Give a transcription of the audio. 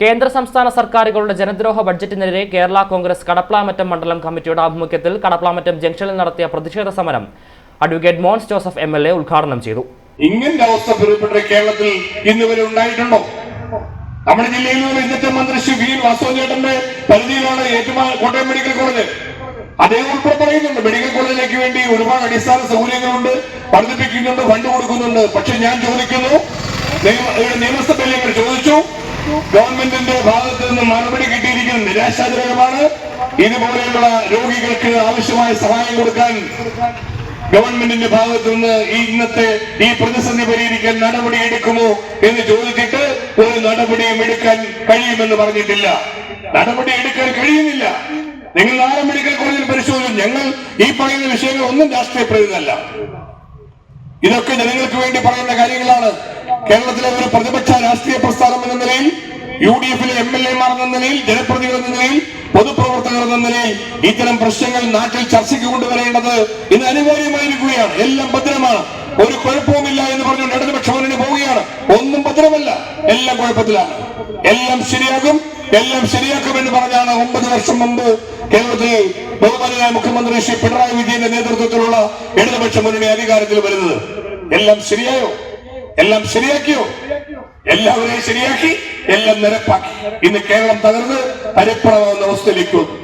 കേന്ദ്ര സംസ്ഥാന സർക്കാരുകളുടെ ജനദ്രോഹ ബഡ്ജറ്റിനെതിരെ കേരള കോൺഗ്രസ് കടപ്ലാമറ്റം മണ്ഡലം കമ്മിറ്റിയുടെ ആഭിമുഖ്യത്തിൽ കടപ്ലാമറ്റം ജംഗ്ഷനിൽ നടത്തിയ പ്രതിഷേധ സമരം advocate Mons Joseph M L A ഉദ്ഘാടനം ചെയ്തു. ഇങ്ങനത്തെ അവസ്ഥ പിറപ്പെട്ട കേരളത്തിൽ ഇന്ന് വരെ ഉണ്ടായിട്ടുണ്ടോ? നമ്മുടെ ജില്ലയിൽ നിന്ന് ഇന്നത്തെ മന്ത്രി ശ്രീ വി വാസവൻ ചേട്ടന്റെ പരിധിയിലാണ് ഏറ്റുമാ കോട്ടയം മെഡിക്കൽ കോളേജ്. അദ്ദേഹം ഉൾപ്പെടെ പറയുന്നുണ്ട് മെഡിക്കൽ കോളേജിലേക്ക് വേണ്ടി ഒരുപാട് അടിസ്ഥാന സൗകര്യങ്ങളുണ്ട് വർദ്ധിപ്പിക്കുന്നുണ്ട് ഫണ്ട് കൊടുക്കുന്നുണ്ട്. പക്ഷെ ഞാൻ ചോദിക്കുന്നു നിയമസഭയിൽ ചോദിച്ചു ഗവൺമെന്റിന്റെ ഭാഗത്ത് നിന്ന് മറുപടി കിട്ടിയിരിക്കുന്നത് നിരാശാജനകമാണ്. ഇതുപോലെയുള്ള രോഗികൾക്ക് ആവശ്യമായ സഹായം കൊടുക്കാൻ ഗവൺമെന്റിന്റെ ഭാഗത്തു നിന്ന് ഈ ഇന്നത്തെ ഈ പ്രതിസന്ധി പരിഹരിക്കാൻ നടപടി എടുക്കുമോ എന്ന് ചോദിച്ചിട്ട് ഒരു നടപടിയും എടുക്കാൻ കഴിയുമെന്ന് പറഞ്ഞിട്ടില്ല. നടപടി എടുക്കാൻ കഴിയുന്നില്ല. നിങ്ങൾ നാളെ മെഡിക്കൽ കോളേജിൽ പരിശോധിച്ചു ഞങ്ങൾ ഈ പറയുന്ന വിഷയങ്ങൾ ഒന്നും രാഷ്ട്രീയ പ്രേരിതല്ല ഇതൊക്കെ ജനങ്ങൾക്ക് വേണ്ടി പറയുന്ന കാര്യങ്ങളാണ്. കേരളത്തിലെ ഒരു പ്രതിപക്ഷ യു ഡി എഫിലെ എം എൽ എമാർ എന്ന നിലയിൽ ജനപ്രതിനിധികൾ എന്ന നിലയിൽ പൊതുപ്രവർത്തകർ എന്ന നിലയിൽ ഇത്തരം പ്രശ്നങ്ങൾ നാട്ടിൽ ചർച്ചയ്ക്ക് കൊണ്ടുവരേണ്ടത് ഇന്ന് അനിവാര്യമായിരിക്കുകയാണ്. എല്ലാം ഭദ്രമാണ്. ഒരു കുഴപ്പവുമില്ല എന്ന് പറഞ്ഞുകൊണ്ട് ഇടതുപക്ഷ മുന്നണി പോവുകയാണ്. ഒന്നും ഭദ്രമല്ല. എല്ലാം കുഴപ്പത്തിലാണ്. എല്ലാം ശരിയാകും. എല്ലാം ശരിയാക്കുമെന്ന് പറഞ്ഞാണ് ഒമ്പത് വർഷം മുമ്പ് കേരളത്തിൽ ബഹുമാനായ മുഖ്യമന്ത്രി ശ്രീ പിണറായി വിജയന്റെ നേതൃത്വത്തിലുള്ള ഇടതുപക്ഷ മുന്നണി അധികാരത്തിൽ വരുന്നത്. എല്ലാം ശരിയായോ? എല്ലാം ശരിയാക്കിയോ? എല്ലാവരെയും ശരിയാക്കി. എല്ലാം നിരപ്പാക്കി ഇന്ന് കേരളം തകർന്ന് ഹരിപ്പണമാവുന്ന അവസ്ഥയിലേക്ക് വന്നു.